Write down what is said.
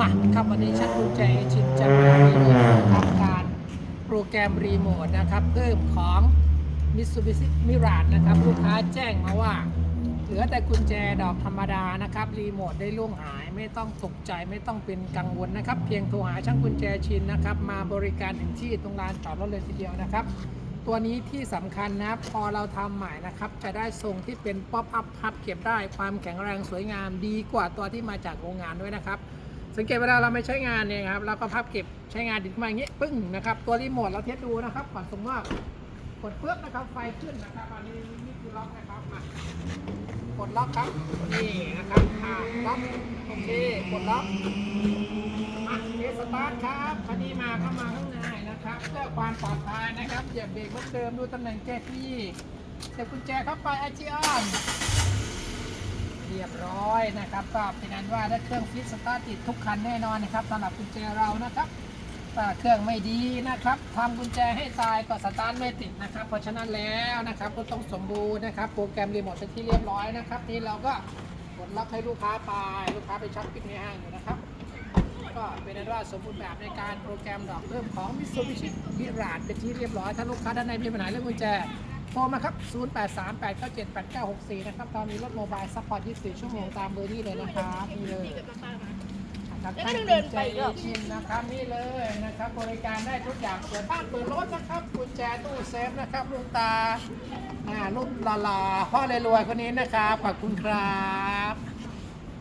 มาครับวันนี้ช่างกุญแจชินจะมารีวิวทำการโปรแกรมรีโมทนะครับ เพิ่มของ Mitsubishi Mirage นะครับ ลูกค้าแจ้งมาว่า เหลือแต่กุญแจดอกธรรมดานะครับ รีโมทได้ล่วงหายไม่ต้องตกใจไม่ต้องเป็นกังวลนะครับ เพียงโทรหาช่างกุญแจชินนะครับ มาบริการถึงที่ตรงลานจอดรถเลยทีเดียวนะครับ ตัวนี้ที่สำคัญนะพอเราทำใหม่นะครับ จะได้ทรงที่เป็นป๊อปอัพพับเก็บได้ความแข็งแรงสวยงามดีกว่าตัวที่มาจากโรงงานด้วยนะครับ สังเกตเวลาเราไม่ใช้งานเนี่ยครับเราก็พับเก็บใช้งานดิดมาอย่างนี้ปึ้งนะครับตัวรีโมทเราเทสดูนะครับก่อนสมมติว่ากดเพื่อนะครับไฟขึ้นนะครับอันนี้นี่คือล็อกนะครับมากดล็อกครับนี่นะครับอ่าล็อกโอเคกดล็อกมาเทสตาร์ทครับคันนี้มาเข้ามาข้างในนะครับเพื่อความปลอดภัยนะครับอย่าเบรกเหมือนเดิมดูตำแหน่งแก้ที่เสียบกุญแจเข้าไปไอจีออน เรียบร้อยนะครับ ก็เป็นนั้นว่าถ้าเครื่องฟิตสตาร์ติดทุกคันแน่นอนนะครับสำหรับกุญแจเรานะครับถ้าเครื่องไม่ดีนะครับทำกุญแจให้ตายก็สตาร์ทไม่ติดนะครับ เพราะฉะนั้นแล้วนะครับก็ต้องสมบูรณ์นะครับ โปรแกรมรีโมทเป็นที่เรียบร้อยนะครับ นี่เราก็กดล็อกให้ลูกค้าไปลูกค้าไปช็อปปิ้งในห้างอยู่นะครับ ก็เป็นนั้นว่าสมบูรณ์แบบในการโปรแกรมดอกเพิ่มของ Mitsubishi Mirage เป็นที่เรียบร้อยถ้าลูกค้าท่านใดมีปัญหาเรื่องกุญแจ ทรมาครับ 0838978964 นะครับตอนนี้รถโมบายซัพพอร์ต 24 ชั่วโมงตามเบอร์นี้เลยนะครับนี่เลยครับแล้วก็ต้องเดินไปอีกชิมนะครับนี่เลยนะครับ บริการได้ทุกอย่างเปิดบ้านเปิดรถนะครับกุญแจตู้เซฟนะครับลุงตาอ่าลูกหล่อๆพ่อเลยรวยๆคนนี้นะครับขอบคุณครับ